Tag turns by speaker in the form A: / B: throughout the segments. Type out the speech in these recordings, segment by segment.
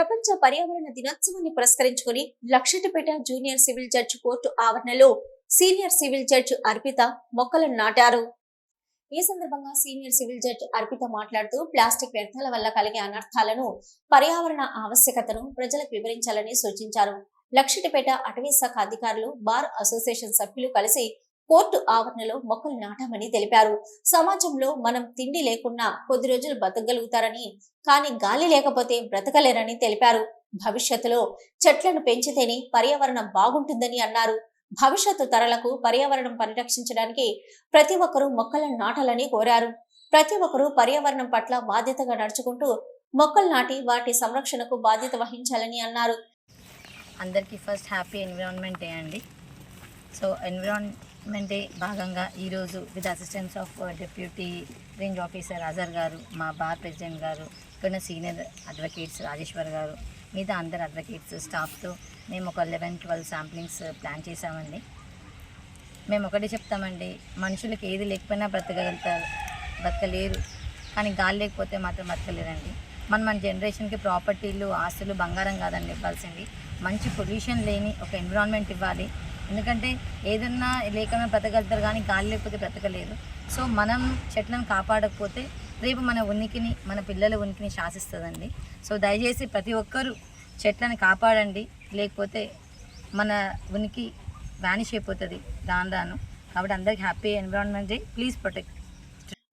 A: ప్రపంచ పర్యావరణ దినోత్సవాన్ని పురస్కరించుకుని Luxettipet junior civil judge court ఆవరణలో సీనియర్ సివిల్ జడ్జి అర్పిత మొక్కలను నాటారు. ఈ సందర్భంగా సీనియర్ సివిల్ జడ్జి అర్పిత మాట్లాడుతూ ప్లాస్టిక్ వ్యర్థాల వల్ల కలిగే అనర్థాలను పర్యావరణ ఆవశ్యకతను ప్రజలకు వివరించాలని సూచించారు. లక్షటిపేట అటవీ శాఖ అధికారులు బార్ అసోసియేషన్ సభ్యులు కలిసి కోర్టు ఆవరణలో మొక్కలు నాటామని తెలిపారు. సమాజంలో మనం తిండి లేకున్నా కొద్ది రోజులు బతకగలుగుతారని కానీ గాలి లేకపోతే బ్రతకలేరని తెలిపారు. భవిష్యత్తులో చెట్లను పెంచితేనే పర్యావరణం బాగుంటుందని అన్నారు. భవిష్యత్తు తరలకు పర్యావరణం పరిరక్షించడానికి ప్రతి ఒక్కరూ మొక్కలను నాటాలని కోరారు. ప్రతి ఒక్కరూ పర్యావరణం పట్ల బాధ్యతగా నడుచుకుంటూ మొక్కలు నాటి వాటి సంరక్షణకు బాధ్యత వహించాలని అన్నారు.
B: అందరికీ ఫస్ట్ హ్యాపీ ఎన్విరాన్మెంట్ డే అండి. సో ఎన్విరాన్మెంట్ డే భాగంగా ఈరోజు with assistance of deputy range officer Azhar garu మా బార్ ప్రెసిడెంట్ గారు ఇక్కడ సీనియర్ అడ్వకేట్స్ రాజేశ్వర్ గారు మిగతా అందరు అడ్వకేట్స్ స్టాఫ్తో మేము ఒక లెవెన్ ట్వెల్వ్ శాంప్లింగ్స్ ప్లాన్ చేసామండి మేము ఒకటే చెప్తామండి మనుషులకు ఏది లేకపోయినా బ్రతకగలుగుతారు బ్రతకలేరు కానీ గాలి లేకపోతే మాత్రం బ్రతకలేరండి. మన మన జనరేషన్కి ప్రాపర్టీలు ఆస్తులు బంగారం కాదండి ఇవ్వాల్సింది. మంచి పొల్యూషన్ లేని ఒక ఎన్విరాన్మెంట్ ఇవ్వాలి ఎందుకంటే ఏదన్నా లేకుండా బ్రతకగలుగుతారు కానీ గాలి లేకపోతే బ్రతకలేరు సో మనం చెట్లను కాపాడకపోతే రేపు మన ఉనికిని మన పిల్లల ఉనికిని శాసిస్తుందండి. సో దయచేసి ప్రతి ఒక్కరూ చెట్లను కాపాడండి. లేకపోతే మన ఉనికి వ్యానిష్ అయిపోతుంది రాను రాను కాబట్టి అందరికి happy environment day. Please protect.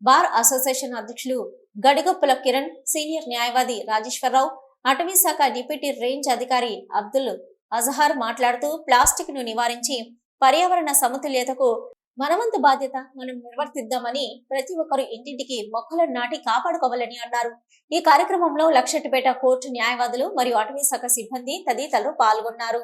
A: Bar association అధ్యక్షులు గడిగొప్పల కిరణ్ సీనియర్ న్యాయవాది రాజేశ్వరరావు అటవీ శాఖ డిప్యూటీ రేంజ్ అధికారి అబ్దుల్ అజహార్ మాట్లాడుతూ ప్లాస్టిక్ను నివారించి పర్యావరణ సమతుల్యతకు మనవంతు బాధ్యత మనం నిర్వర్తిద్దామని ప్రతి ఒక్కరు ఇంటింటికి మొక్కలను నాటి కాపాడుకోవాలని అన్నారు. ఈ కార్యక్రమంలో లక్షటిపేట కోర్టు న్యాయవాదులు మరియు అటవీ శాఖ సిబ్బంది తదితరులు పాల్గొన్నారు.